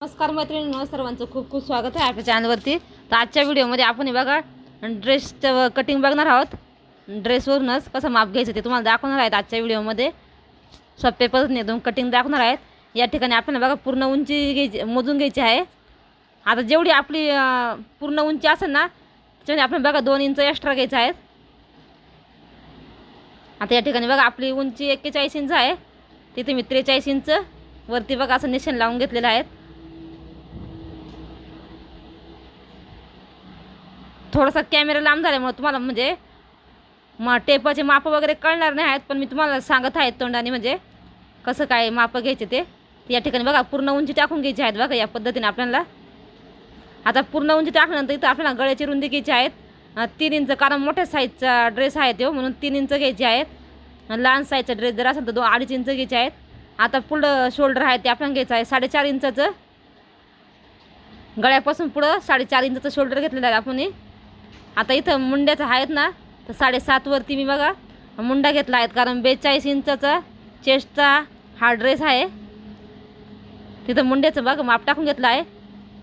नमस्कार मैत्रिणींनो सर्वांचं खूप खूप स्वागत आहे आपल्या चॅनलवरती. तर आजच्या व्हिडिओमध्ये आपण बघा ड्रेसचं कटिंग बघणार आहोत. ड्रेसवरूनच कसं माप घ्यायचं ते तुम्हाला दाखवणार आहेत आजच्या व्हिडिओमध्ये. सोप्या पद्धतीने दोन कटिंग दाखवणार आहेत. या ठिकाणी आपल्याला बघा पूर्ण उंची घ्यायची मोजून घ्यायची आहे. आता जेवढी आपली पूर्ण उंची असेल ना त्याच्यामध्ये आपण बघा दोन इंच एक्स्ट्रा घ्यायचं आहे. आता या ठिकाणी बघा आपली उंची एक्केचाळीस इंच आहे. तिथे मी त्रेचाळीस इंच वरती बघा असं निशाण लावून घेतलेलं आहेत थोडासा कॅमेरा लांब झाल्यामुळे तुम्हाला म्हणजे मग टेपाचे मापं वगैरे कळणार नाही आहेत पण मी तुम्हाला सांगत आहेत तोंडाने म्हणजे कसं काय मापं घ्यायचे ते. या ठिकाणी बघा पूर्ण उंची टाकून घ्यायची आहेत बघा या पद्धतीने आपल्याला. आता पूर्ण उंची टाकल्यानंतर इथं आपल्याला गळ्याची रुंदी घ्यायची आहेत. तीन इंच कारण मोठ्या साईजचा ड्रेस आहे तो म्हणून तीन इंच घ्यायचे आहेत. लहान साईजचा ड्रेस जर असेल तर दोन अडीच इंच घ्यायचे आहेत. आता पुढं शोल्डर आहे ते आपल्याला घ्यायचं आहे साडेचार इंचाचं. गळ्यापासून पुढं साडेचार इंचाचं शोल्डर घेतलेलं आहे आपण आता इथं मुंड्याचं आहेत ना तर साडेसातवरती मी बघा मुंडा घेतला आहेत. कारण बेचाळीस इंचाचा चेस्टचा हा ड्रेस आहे. तिथं मुंड्याचं बघा माप टाकून घेतला आहे.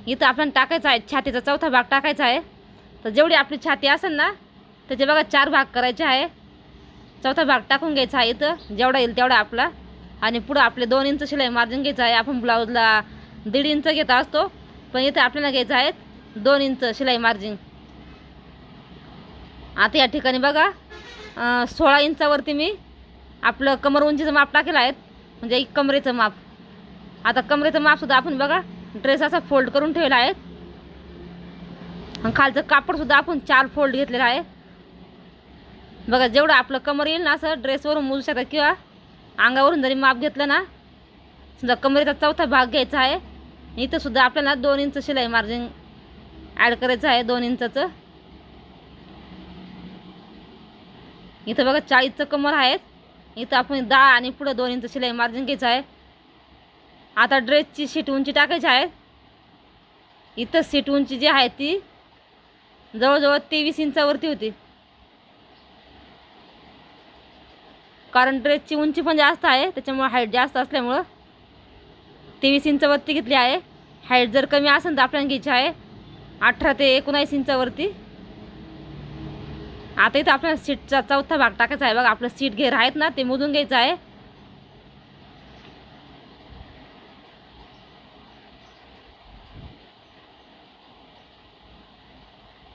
इथं आपल्याला टाकायचं आहे छातीचा चौथा भाग टाकायचा आहे. तर जेवढी आपली छाती असेल ना त्याचे बघा चार भाग करायचे आहे. चौथा भाग टाकून घ्यायचा आहे इथं जेवढा येईल तेवढा आपला. आणि पुढं आपले दोन इंच शिलाई मार्जिन घ्यायचं आहे. आपण ब्लाऊजला दीड इंच घेत असतो पण इथं आपल्याला घ्यायचं आहे दोन इंच शिलाई मार्जिन. आता या ठिकाणी बघा सोळा इंचावरती मी आपलं कमर उंचीचं माप टाकेलं आहेत म्हणजे एक कमरेचं माप. आता कमरेचं मापसुद्धा आपण बघा ड्रेस असा फोल्ड करून ठेवला आहे. आणि खालचं कापडसुद्धा आपण चार फोल्ड घेतलेलं आहे. बघा जेवढं आपलं कमर येईल ना असं ड्रेसवरून मोजू शकता किंवा अंगावरून जरी माप घेतलं ना समजा कमरेचा चौथा भाग घ्यायचा आहे. इथंसुद्धा आपल्याला दोन इंच शिलाई मार्जिन ॲड करायचं आहे दोन इंचाचं. इथं बघा चाळीसचं कमर आहेत. इथं आपण दहा आणि पुढं दोन इंच शिलाई मार्जिन घ्यायचं आहे. आता ड्रेसची सीट उंची टाकायची आहे. इथं सीट उंची जी आहे ती जवळजवळ तेवीस इंचावरती होती. कारण ड्रेसची उंची पण जास्त आहे त्याच्यामुळं हाईट जास्त असल्यामुळं तेवीस इंचावरती घेतली आहे. हाईट जर कमी असेल तर आपल्याला घ्यायची आहे अठरा ते एकोणावीस इंचावरती आता इथं आपल्याला सीटचा चौथा भाग टाकायचा आहे. बघा आपलं सीट घेर आहेत ना ते मोजून घ्यायचं आहे.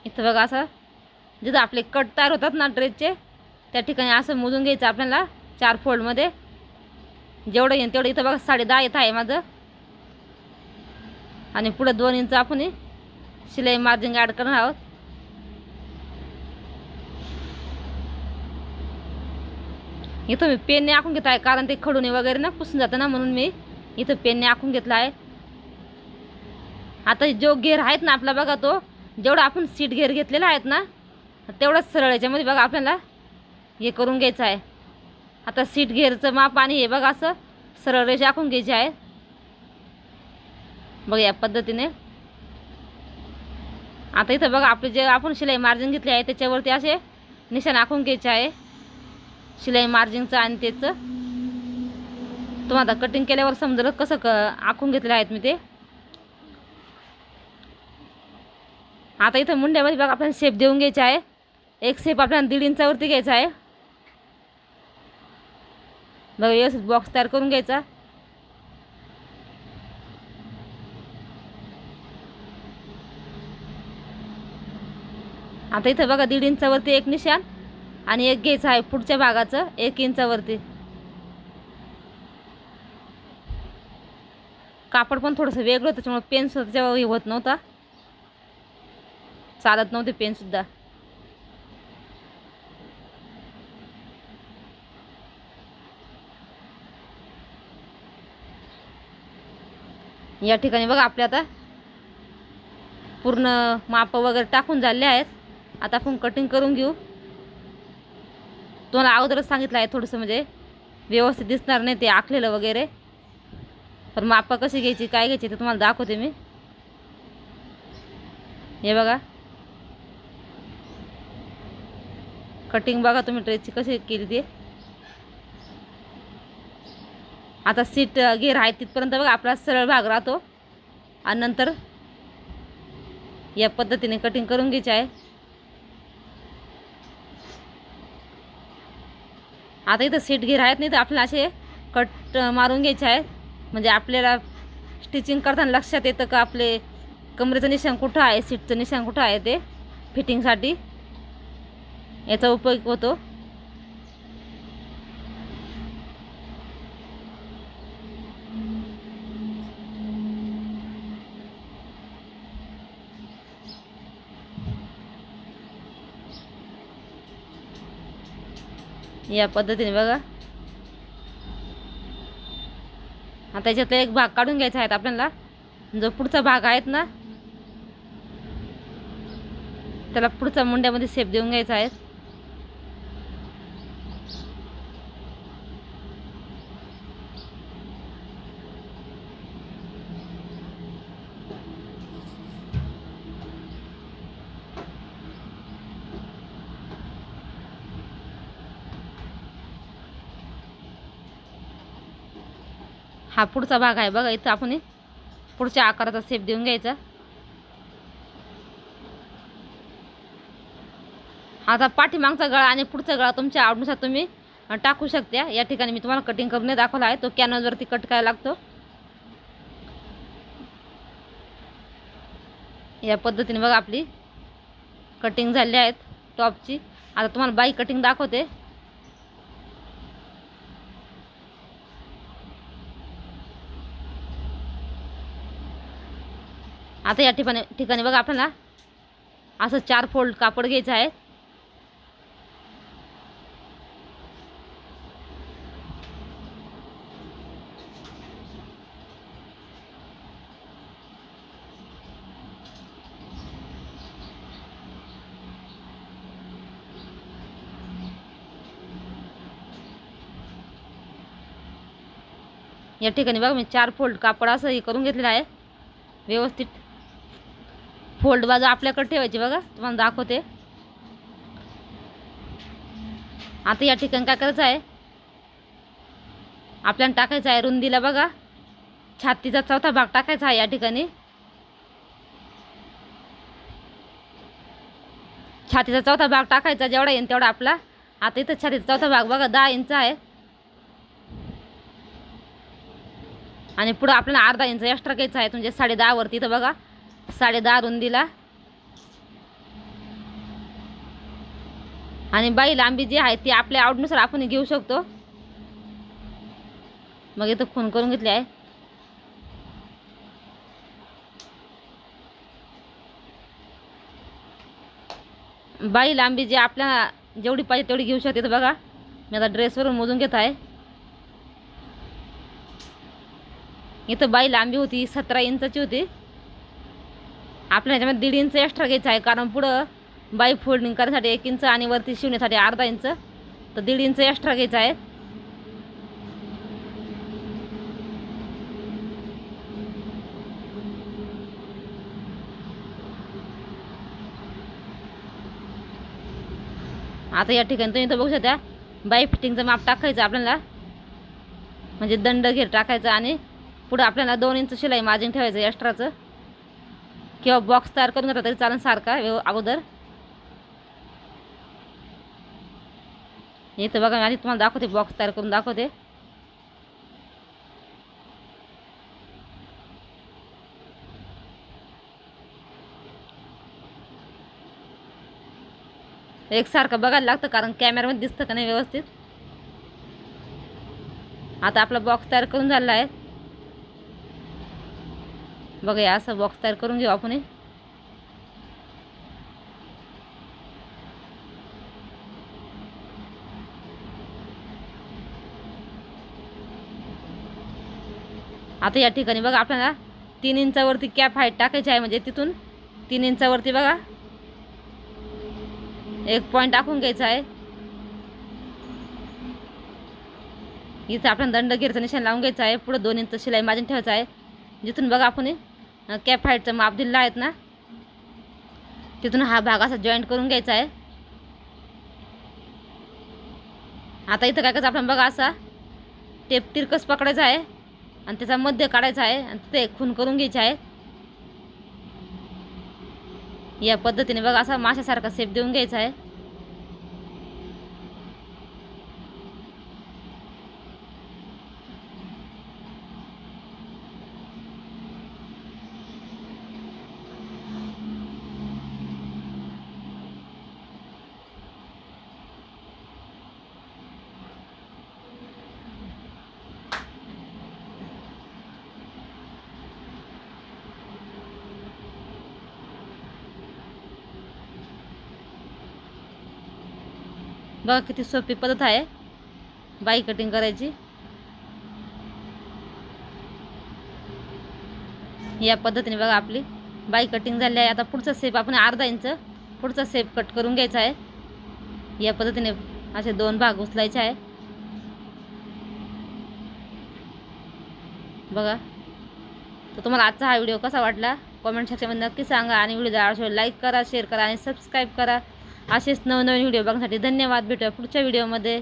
इथं बघा असं जिथं आपले कट तयार होतात ना ड्रेसचे त्या ठिकाणी असं मोजून घ्यायचं आपल्याला चार फोल्डमध्ये. जेवढं येईल तेवढं इथं बघा साडे दहा येत आहे माझं. आणि पुढं दोन इंच आपण शिलाई मार्जिन ॲड करणार आहोत. इथं मी पेनने आखून घेत आहे कारण ते खडूने वगैरे ना पुसून जातं ना म्हणून मी इथं पेनने आखून घेतला आहे. आता जो घेर आहेत ना आपला बघा तो जेवढा आपण सीट घेर घेतलेला आहेत ना तेवढंच सरळ याच्यामध्ये म्हणजे बघा आपल्याला हे करून घ्यायचं आहे. आता सीट घेरचं माप आणि हे बघा असं सरळ रेषा आखून घ्यायची आहे. बघ या पद्धतीने. आता इथं बघा आपले जे आपण शिलाई मार्जिन घेतले आहे त्याच्यावरती असे निशाण आखून घ्यायचे आहे. शिलाई मार्जिनचं आणि त्याचं. तुम्हाला कटिंग केल्यावर समजलं कसं क आखून घेतलं आहेत मी ते. आता इथं मुंड्यामध्ये बघा आपल्याला शेप देऊन घ्यायचा आहे. एक शेप आपल्याला दीड इंचावरती घ्यायचा आहे. बघा व्यवस्थित बॉक्स तयार करून घ्यायचा. आता इथं बघा दीड इंचावरती एक निशाण. आणि एक घ्यायचं आहे पुढच्या भागाचं एक इंचावरती. कापड पण थोडंसं वेगळं होतं त्याच्यामुळे पेन सुद्धा त्याच्यावर हे होत नव्हता. चालत नव्हते पेनसुद्धा या ठिकाणी बघा आपले आता पूर्ण माप वगैरे टाकून झाले आहेत. आता आपण कटिंग करून घेऊ. तुम्हाला अगोदरच सांगितलं आहे थोडंसं म्हणजे व्यवस्थित दिसणार नाही ते आखलेलं वगैरे. पण मापा कशी घ्यायची काय घ्यायची ते तुम्हाला दाखवते मी. हे बघा. कटिंग बघा तुम्ही ड्रेसची कशी केली ती. आता सीट घेर आहे तिथपर्यंत बघा आपला सरळ भाग राहतो. आणि नंतर या पद्धतीने कटिंग करून घ्यायची आहे. आता इथं सीट घेर आहेत नाही तर आपल्याला असे कट मारून घ्यायचे आहेत. म्हणजे आपल्याला स्टिचिंग करताना लक्षात येतं का आपले कमरेचं निशाण कुठं आहे सीटचं निशाण कुठं आहे ते फिटिंगसाठी याचा उपयोग होतो. या पद्धतीने बघा. आता त्याच्यातला एक भाग काढून घ्यायचा आहे आपल्याला. जो पुढचा भाग आहेत ना त्याला पुढचा मुंड्यामध्ये सेप देऊन घ्यायचा आहे. हा पुढचा भाग आहे बघा इथं आपण पुढच्या आकाराचा सेप देऊन घ्यायचा. आता पाठीमागचा गळा आणि पुढचा गळा तुमच्या आवडीनुसार तुम्ही टाकू शकता. या ठिकाणी मी तुम्हाला कटिंग करून दाखवला आहे. तो कॅनवरती कट करायला लागतो. या पद्धतीने बघा आपली कटिंग झाली आहेत टॉपची आता तुम्हाला बाई कटिंग दाखवते. आता या ठिकाणी ठिकाणी बघा आपल्याला. असं चार फोल्ड कापड घ्यायचं आहे. या ठिकाणी बघा मी चार फोल्ड कापड असं हे करून घेतलेलं आहे. व्यवस्थित फोल्ड बाजू आपल्याकडे ठेवायची बघा तुम्हाला दाखवते. आता या ठिकाणी काय करायचं आहे? आपल्याला टाकायचं आहे रुंदीला बघा. छातीचा चौथा भाग टाकायचा आहे या ठिकाणी. छातीचा चौथा भाग टाकायचा जेवढा येईल तेवढा आपला. आता इथं छातीचा चौथा भाग बघा दहा इंच आहे. आणि पुढं आपल्याला अर्धा इंच एक्स्ट्रा घ्यायचा आहे म्हणजे साडे दहावरती इथं बघा. साडे दहा रुंदीला आणि बाई लांबी जी आहे ती आपल्या आवडीनुसार आपण घेऊ शकतो. मग इथं खून करून घेतली आहे. बाई लांबी जी आपल्याला जेवढी पाहिजे तेवढी घेऊ शकते इथं बघा. मी आता ड्रेसवरून मोजून घेत आहे. इथं बाई लांबी होती सतरा इंचाची होती. आपल्या ह्याच्यामध्ये दीड इंच एक्स्ट्रा घ्यायचं आहे. कारण पुढं बाई फोल्डिंग करण्यासाठी एक इंच आणि वरती शिवण्यासाठी अर्धा इंच. तर दीड इंच एक्स्ट्रा घ्यायचं आहे. आता या ठिकाणी तुम्ही इथं बघू शकता बाई फिटिंगचं माप टाकायचं आपल्याला. म्हणजे दंड घेर टाकायचा आणि पुढं आपल्याला दोन इंच शिलाई मार्जिन ठेवायचं एक्स्ट्राचं किंवा बॉक्स तयार करून घेतला तरी चालेल सारखा व्यव अगोदर. इथं बघा मी आधी तुम्हाला दाखवते बॉक्स तयार करून दाखवते. एकसारखं बघायला लागतं कारण कॅमेरामध्ये दिसतं का नाही व्यवस्थित. आता आपला बॉक्स तयार करून झालेला आहे. बघा या असं बॉक्स तयार करून घेऊ आपण आता या ठिकाणी बघा आपल्याला तीन इंचावरती कॅप हाईट टाकायची आहे म्हणजे तिथून. तीन इंचावरती बघा. एक पॉईंट टाकून घ्यायचा आहे. इथं आपण दंड घेरचं निशाण लावून घ्यायचं आहे. पुढं दोन इंच शिलाई माजून ठेवायचं आहे. जिथून बघा आपण कॅप हाईटचं माप दिलेलं आहेत ना? तिथून हा भाग असा जॉईंट करून घ्यायचा आहे. आता इथं काय करायचं आपण बघा असा. टेप तिरकस पकडायचा आहे आणि त्याचा मध्य काढायचा आहे आणि तिथे खून करून घ्यायचं आहे. या पद्धतीने बघा असा माशासारखा सेप देऊन घ्यायचा आहे. बघा किती सोपी पद्धत आहे. बाई कटिंग करायची. या पद्धतीने बघा आपली बाई कटिंग झाली आहे. आता पुढचा सेप आपण अर्धा इंच पुढचा सेप कट करून घ्यायचा आहे. या पद्धतीने असे दोन भाग उचलायचे आहे. बघा. तर तुम्हाला आजचा हा व्हिडिओ कसा वाटला? कमेंट सेक्शनमध्ये नक्की सांगा आणि व्हिडिओ आवडला लाईक करा शेअर करा आणि सबस्क्राईब करा. असेच नवनवीन व्हिडिओ बघण्यासाठी धन्यवाद. भेटूया पुढच्या व्हिडिओमध्ये